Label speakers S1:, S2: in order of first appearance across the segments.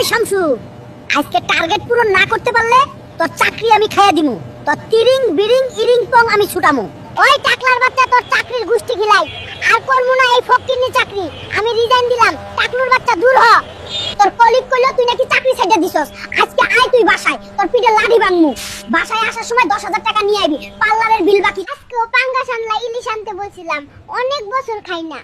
S1: ওই শামসু, আজকে টার্গেট পূরণ না করতে পারলে তোর চাকরি আমি খাইয়া দিমু। তোর তিরিং, বিরিং, ইরিং, পং আমি ছুটামু। ওই টাকলার বাচ্চা তোর চাকরির গুষ্টি খিলাই আর করব না এই ফকিরনি চাকরি। আমি রিজাইন দিলাম। টাকলুর বাচ্চা দূর হ। তোর কলিগ কইলো তুই নাকি চাকরি ছেড়ে দিছস। আজকে আয় তুই বাসায়। তোর পিঠে লাঠি ভাঙমু। বাসায় আসার সময় দশ হাজার টাকা নিয়ে আইবি। পার্লারের বিল বাকি। আজকেও পাঙ্গাস আনলা, ইলিশ আনতে বলছিলাম। অনেক বছর খাই না।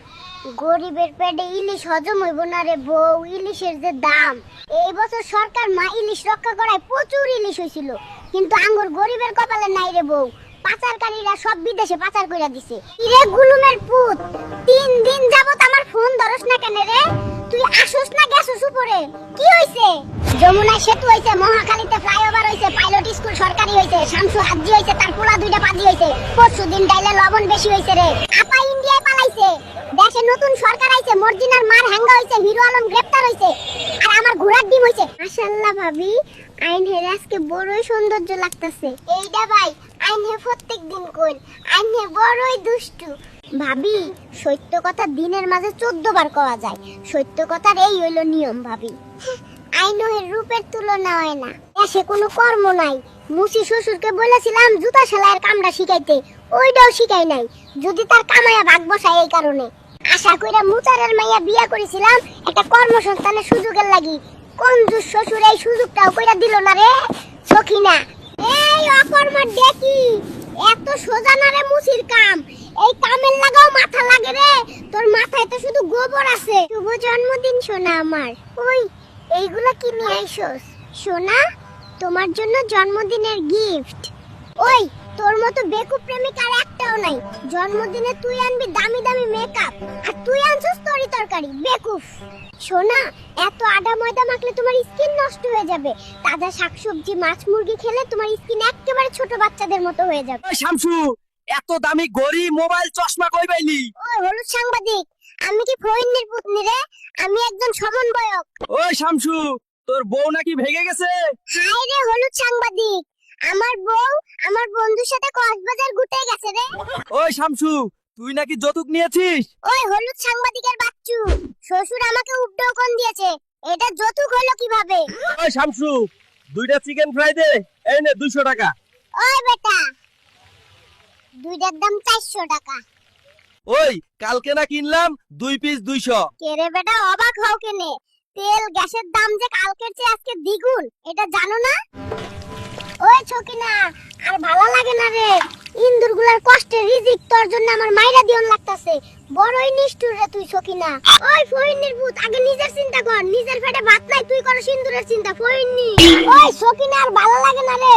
S1: গরিবের পেটে ইলিশ হজম হইব না রে বউ, ইলিশের যে দাম। এই বছর সরকার মা ইলিশ রক্ষা করায় প্রচুর ইলিশ হয়েছিল কিন্তু আঙ্গুর গরিবের কপালে নাই রে বউ। পাচারকারীরা সব বিদেশে পাচার কইরা দিছে। ইরে গুলুমের পুত, তিন দিন যাবত আমার ফোন ধরস না কেন রে? তুই আসোস না গেছস উপরে? কি হইছে? যমুনা সেতু হইছে, মহাখালীতে ফ্লাইওভার হইছে, পাইলট স্কুল সরকারি হইছে, শামসু হাজি হইছে, তার পোলা দুইটা পাজি হইছে। পরশু দিন ডাইলে লবণ বেশি হইছে রে। আপা ইন্ডিয়ায় পালাইছে। দেশে নতুন সরকার আইছে, মর্জিনার মার হ্যাঙ্গা হইছে, হিরো আলম গ্রেফতার হইছে, আর আমার ঘোড়ার ডিম হইছে। মাশাআল্লাহ ভাবি, আইন হে আজকে বড়ই সৌন্দর্য লাগতাছে। এইটা ভাই, আইন হে প্রত্যেক দিন কইল, আইন হে বড়ই দুষ্টু। ভাবি, সত্য কথা দিনের মাঝে চোদ্দ বার কওয়া যায়। সত্য কথার এই হইল নিয়ম ভাবি। আইনের রূপের তুলনা হয় না। সে কোনো কর্ম নাই। মুসি শ্বশুরকে বলেছিলাম জুতা সেলাইয়ের কামটা শিখাইতে ওইটাও শিখাই নাই। যদি তার কামায়া ভাগ বসায় এই কারণে। আশা কইরা মুচারের মাইয়া বিয়া করেছিলাম, একটা কর্মসংস্থানের সুযোগের লাগি। কোন শ্বশুর এই সুযোগটাও কইরা দিল না রে, সখিনা? এই অকর্মার দেখি এত সোজা না রে মুসির কাম। এই কামের লাগাও মাথা লাগে রে, তোর মাথায় তো শুধু গোবর আছে। শুভ জন্মদিন, সোনা আমার। ওই, এইগুলা কি নিয়ে আইসোস? সোনা, তোমার জন্য জন্মদিনের গিফট ওই তোর মতো বেকুব প্রেমিক আর একটাও নাই। জন্মদিনে তুই আনবি দামি দামি মেকআপ আর তুই আনছিস তরি তরকারি বেকুফ। সোনা এত আডা ময়দা মাখলে তোমার স্কিন নষ্ট হয়ে যাবে। তাজা শাকসবজি মাছ মুরগি খেলে তোমার স্কিন একেবারে ছোট বাচ্চাদের মতো হয়ে যাবে।
S2: শামসু এত দামি ঘড়ি মোবাইল চশমা কই পাইলি?
S1: ওই হলুদ সাংবাদিক আমি কি ফইন্নির পুতনি রে? আমি একজন সমন্বয়ক।
S2: ওই শামসু তোর বউ নাকি ভেগে গেছে?
S1: হাই রে হলুদ সাংবাদিক। আমার বন্ধুর সাথে কক্সবাজার ঘুরতে গেছে রে।
S2: ওই শামসু তুই নাকি যৌতুক নিয়েছিস?
S1: ওই হলুদ সাংবাদিকের বাচ্চু শ্বশুর আমাকে উড্ডকন দিয়েছে এটা যৌতুক হলো কীভাবে?
S2: ওই শামসু দুইটা চিকেন ফ্রাই দে এই নে দুইশো টাকা।
S1: ওই বেটা দুইটার দাম চারশো টাকা।
S2: ওই কালকে না কিনলাম দুই পিস দুইশো।
S1: কে রে বেটা অবাক হও কেনে? তেল গ্যাসের দাম যে কালকের চেয়ে আজকে দ্বিগুণ এটা জানো না? ওই ছকিনা, আর ভালো লাগে না রে। ইন্দুরগুলার কষ্টে রিজিক তোর জন্য আমার মাইরা দিয়ন লাগতাছে। বড়ই নিষ্ঠুর রে তুই ছকিনা। ওই ফইন্নির ভূত, আগে নিজের চিন্তা কর। নিজের পেটে ভাত নাই, তুই কর সিন্দুরের চিন্তা, ফইন্নি। ওই ছকিনা, আর ভালো লাগে না রে।